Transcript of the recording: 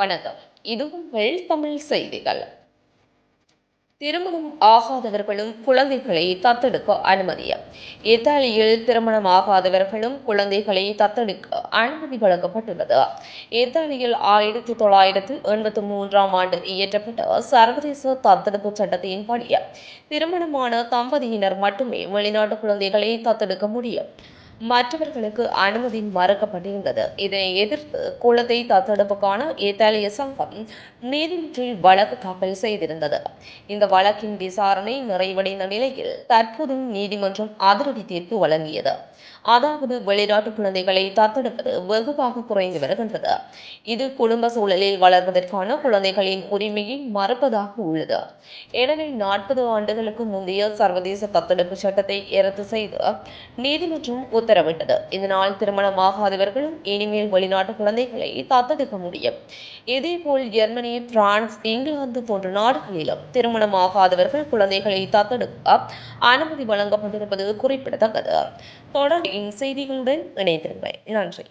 வணக்கம். இதுவும் வெள் தமிழ் செய்திகள். திருமணம் ஆகாதவர்களும் குழந்தைகளை தத்தெடுக்க அனுமதி இத்தாலியில் திருமணம் ஆகாதவர்களும் குழந்தைகளை தத்தெடுக்க அனுமதி வழங்கப்பட்டுள்ளது. இத்தாலியில் ஆயிரத்தி தொள்ளாயிரத்தி எண்பத்தி மூன்றாம் ஆண்டு இயற்றப்பட்ட சர்வதேச தத்தெடுப்பு சட்டத்தின்படி திருமணமான தம்பதியினர் மட்டுமே வெளிநாட்டு குழந்தைகளை தத்தெடுக்க முடியும். மற்றவர்களுக்கு அனுமதி மறுக்கப்பட்டிருந்தது. இதனை எதிர்த்து குளத்தை தத்தெடுப்புக்கான இத்தாலிய சங்கம் நீதிமன்றில் வழக்கு தாக்கல் செய்திருந்தது. இந்த வழக்கின் விசாரணை நிறைவடைந்த நிலையில் தற்போது நீதிமன்றம் அதிரடி தீர்ப்பு வழங்கியது. அதாவது வெளிநாட்டு குழந்தைகளை தத்தெடுப்பது வெகுவாக குறைந்து வருகின்றது. இது குடும்ப சூழலில் வளர்வதற்கான குழந்தைகளின் உரிமையை மறுப்பதாக உள்ளது. எனவே நாற்பது ஆண்டுகளுக்கு முந்தைய சர்வதேச தத்தெடுப்பு சட்டத்தை ரத்து செய்து நீதிமன்றம் உத்தரவிட்டது இதனால் திருமணமாகாதவர்களும் இனிமேல் வெளிநாட்டு குழந்தைகளை தத்தெடுக்க முடியும். இதேபோல் ஜெர்மனி பிரான்ஸ் இங்கிலாந்து போன்ற நாடுகளிலும் திருமணமாகாதவர்கள் குழந்தைகளை தத்தெடுக்க அனுமதி வழங்கப்பட்டிருப்பது குறிப்பிடத்தக்கது. தொடர்ந்து செய்திகளுடன் இணைந்திருங்கள். நன்றி.